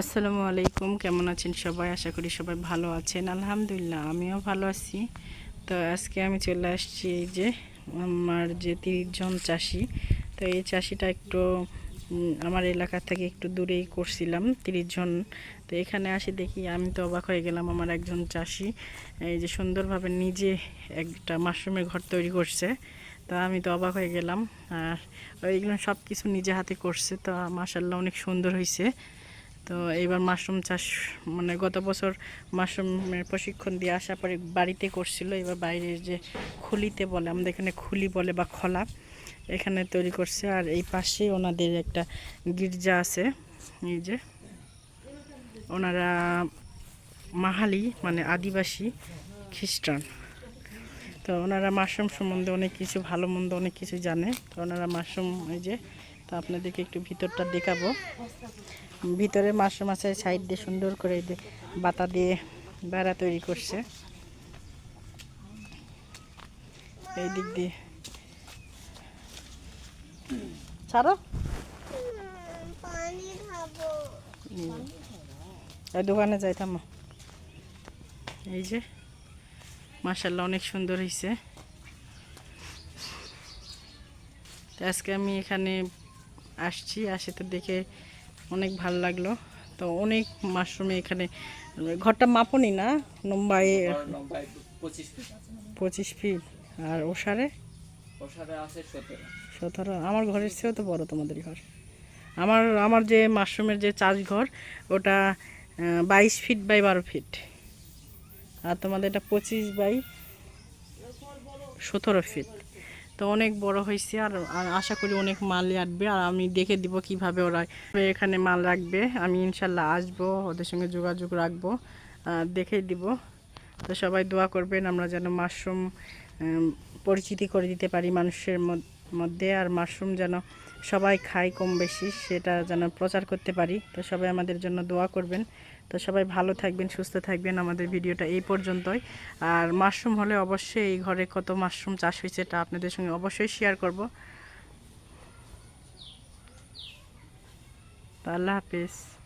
আসসালামু আলাইকুম, কেমন আছেন সবাই? আশা করি সবাই ভালো আছেন। আলহামদুলিল্লাহ, আমিও ভালো আছি। তো আজকে আমি চলে আসছি এই যে আমার যে তিরিশ জন চাষি। তো এই চাষিটা একটু আমার এলাকা থেকে একটু দূরেই করছিলাম জন তো এখানে আসি দেখি, আমি তো অবাক হয়ে গেলাম আমার একজন চাষি। এই যে সুন্দরভাবে নিজে একটা মাশরুমের ঘর তৈরি করছে। তো আমি তো অবাক হয়ে গেলাম। আর এইগুলো সব কিছু নিজে হাতে করছে। তো মাসাল্লাহ অনেক সুন্দর হয়েছে তো এইবার মাশরুম চাষ মানে গত বছর মাশরুমের প্রশিক্ষণ দিয়ে আসার পরে বাড়িতে করছিল, এবার বাইরের যে খুলিতে বলে, আমাদের এখানে খুলি বলে বা খলা, এখানে তৈরি করছে। আর এই পাশে ওনাদের একটা গির্জা আছে, এই যে। ওনারা মাহালি মানে আদিবাসী খ্রিস্টান। তো ওনারা মাশরুম সম্বন্ধে অনেক কিছু, ভালো মন্দ অনেক কিছু জানে। তো ওনারা মাশরুম, এই যে তো আপনাদেরকে একটু ভিতরটা দেখাবো। ভিতরে মাশরুম আছে সাইড দিয়ে সুন্দর করে বাতা দিয়ে বেড়া তৈরি করছে। এই দিক দিয়ে। ছাড়ো। এই দোকানে যাইতাম এই যে মাসাল্লাহ অনেক সুন্দর হয়েছে আজকে আমি এখানে আসছি আসে তো দেখে অনেক ভালো লাগল। তো অনেক মাশরুমে এখানে ঘরটা মাপনি না? লম্বায় পঁচিশ ফিট আর ওষারে? সতেরো। আমার ঘরের চেয়েও তো বড় তোমাদের ঘর। আমার আমার যে মাশরুমের যে চাষ ঘর ওটা বাইশ ফিট বাই বারো ফিট। আর তোমাদের এটা পঁচিশ বাই সতেরো ফিট। তো অনেক বড় হয়েছে আর আশা করি অনেক মাল আসবে আর আমি দেখে দিব কীভাবে ওরা এখানে মাল রাখবে। আমি ইনশাল্লাহ আসব, ওদের সঙ্গে যোগাযোগ রাখব দেখে দিব। তো সবাই দোয়া করবেন, আমরা যেন মাশরুম পরিচিতি করে দিতে পারি মানুষের মদ- মধ্যে আর মাশরুম যেন সবাই খায় কম বেশি, সেটা যেন প্রচার করতে পারি। তো সবাই আমাদের জন্য দোয়া করবেন। তো সবাই ভালো থাকবেন, সুস্থ থাকবেন। আমাদের ভিডিওটা এই পর্যন্তই। আর মাশরুম হলে অবশ্যই এই ঘরে কত মাশরুম চাষ হয়েছে এটা আপনাদের সঙ্গে অবশ্যই শেয়ার করব। আল্লাহ হাফিজ।